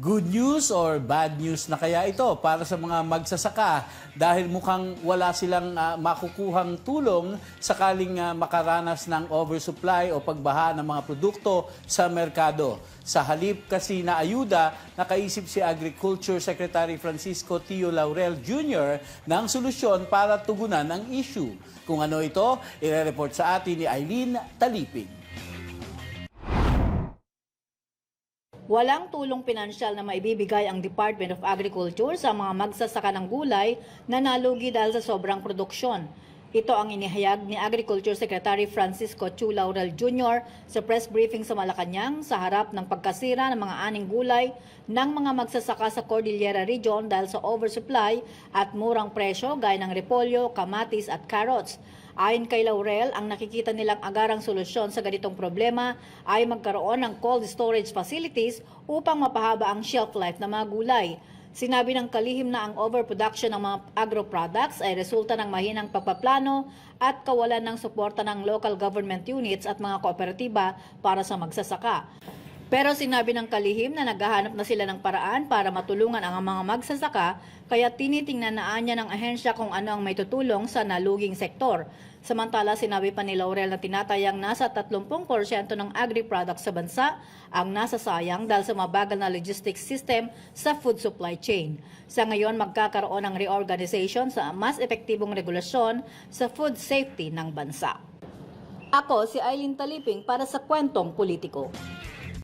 Good news or bad news na kaya ito para sa mga magsasaka dahil mukhang wala silang ah, makukuhang tulong sakaling ah, makaranas ng oversupply o pagbaha ng mga produkto sa merkado. Sa halip kasi na ayuda, nakaisip si Agriculture Secretary Francisco Tio Laurel Jr. ng solusyon para tugunan ang issue. Kung ano ito, ire-report sa atin ni Eileen Taliping. Walang tulong pinansyal na maibibigay ang Department of Agriculture sa mga magsasaka ng gulay na nalugi dahil sa sobrang produksyon. Ito ang inihayag ni Agriculture Secretary Francisco Chu Laurel Jr. sa press briefing sa Malacanang sa harap ng pagkasira ng mga aning gulay ng mga magsasaka sa Cordillera Region dahil sa oversupply at murang presyo gaya ng repolyo, kamatis at carrots. Ayon kay Laurel, ang nakikita nilang agarang solusyon sa ganitong problema ay magkaroon ng cold storage facilities upang mapahaba ang shelf life ng mga gulay. Sinabi ng kalihim na ang overproduction ng mga agro-products ay resulta ng mahinang pagpaplano at kawalan ng suporta ng local government units at mga kooperatiba para sa magsasaka. Pero sinabi ng kalihim na naghahanap na sila ng paraan para matulungan ang mga magsasaka kaya tinitingnan na niya ng ahensya kung ano ang may tutulong sa naluging sektor. Samantala, sinabi pa ni Laurel na tinatayang nasa 30% ng agri-products sa bansa ang nasasayang dahil sa mabagal na logistics system sa food supply chain. Sa ngayon, magkakaroon ng reorganization sa mas epektibong regulasyon sa food safety ng bansa. Ako si Eileen Taliping para sa Kwentong Politiko.